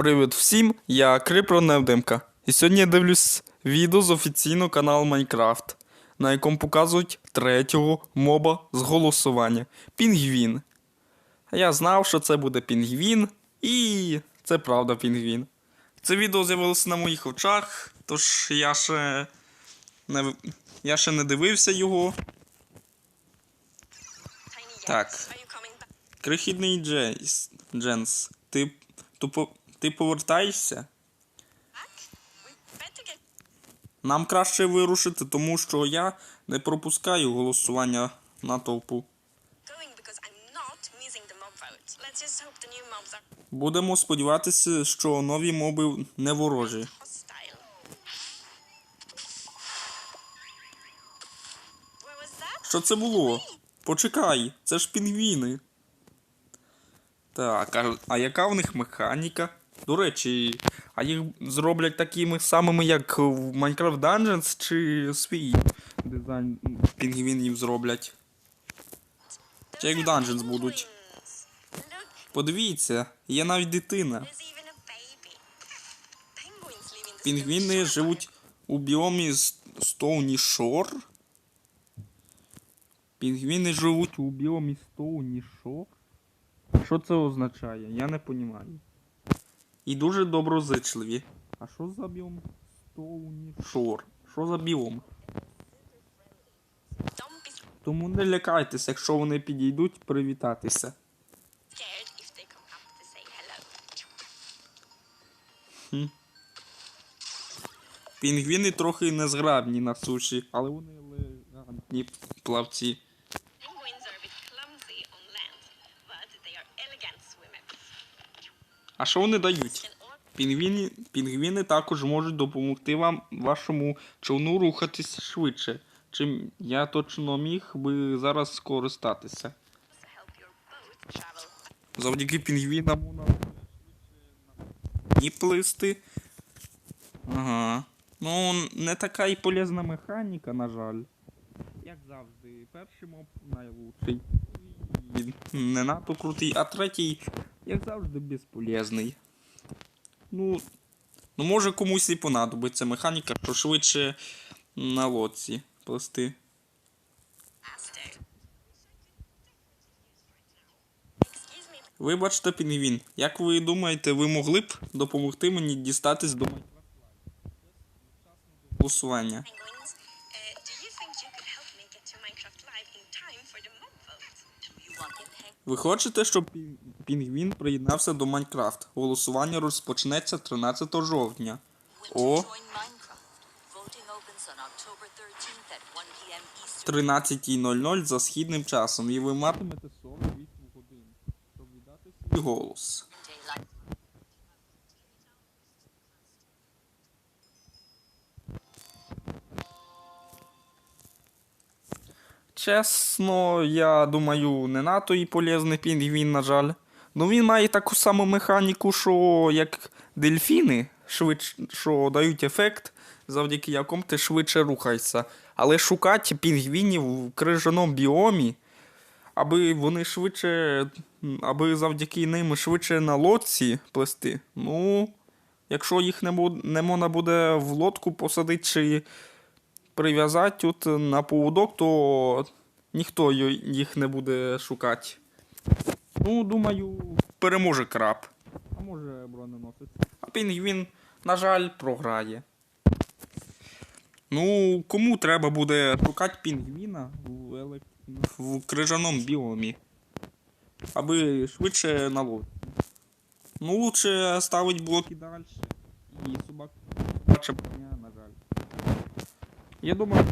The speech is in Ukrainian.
Привіт всім, я Крипро Невдимка. І сьогодні я дивлюсь відео з офіційного каналу Майнкрафт, на якому показують третього моба з голосування Пінгвін. Я знав, що це буде Пінгвін, і це правда Пінгвін. Це відео з'явилося на моїх очах, тож я ще не, я ще не дивився його. Так. Крихітний Джейс, Дженс, ти, тупо, ти повертаєшся? Нам краще вирушити, тому що я не пропускаю голосування на толпу. Будемо сподіватися, що нові моби не ворожі. Що це було? Почекай, це ж пінгвіни. Так, а, а яка в них механіка? До речі, а їх зроблять такими самими, як в Minecraft Dungeons, чи свій дизайн пінгвінів зроблять? Чи як в Dungeons будуть? Подивіться, є навіть дитина. Пінгвіни живуть у біомі Стоуні Шор. Пінгвіни живуть у біомі Стоуні Шор. Що це означає? Я не розумію. І дуже доброзичливі. А що за біом Стоуні Шор? Що за біом? Тому не лякайтеся, якщо вони підійдуть привітатися. Пінгвіни трохи незграбні на суші, але вони елегантні плавці. Penguins are a bit clumsy on land, but they are elegant swimmers. А що вони дають? Пінгвіни, пінгвіни також можуть допомогти вам вашому човну рухатись швидше, чим я точно міг би зараз скористатися. Завдяки пінгвінам вона і плисти. Ага. Ну, не така і полезна механіка, на жаль. Як завжди, перший моб найлучший. І Не надто крутий, а третій, як завжди, безполезний. Ну, ну може комусь і понадобиться механіка, що швидше на лодці me, Вибачте, пінгвін, як ви думаєте, ви могли б допомогти мені дістатись до голосування? Ви хочете, щоб пі- пінгвін приєднався до Майнкрафт? Голосування розпочнеться 13 жовтня. О. to join Minecraft. Voting opens on October 13th at 1 p.m. Eastern. 13.00 за східним часом, і ви матимете 48 годин, щоб віддати свій голос. Чесно, я думаю, не надто і полезний пінгвін, на жаль. Ну він має таку саму механіку, що як дельфіни, швидш... що дають ефект, завдяки якому ти швидше рухаєшся. Але шукати пінгвінів в крижаному біомі, аби вони швидше, аби завдяки ним швидше на лодці плести. Ну, якщо їх не, буд... не можна буде в лодку посадити чи прив'язати тут на поводок, то ніхто їх не буде шукати. Ну, думаю, переможе краб. А може броненосець. А пінгвін, на жаль, програє. Ну, кому треба буде шукати пінгвіна в, елек... в крижаному біомі? Аби швидше на лодці. Ну, лучше ставить блоки далі. І собак на жаль. Я думаю,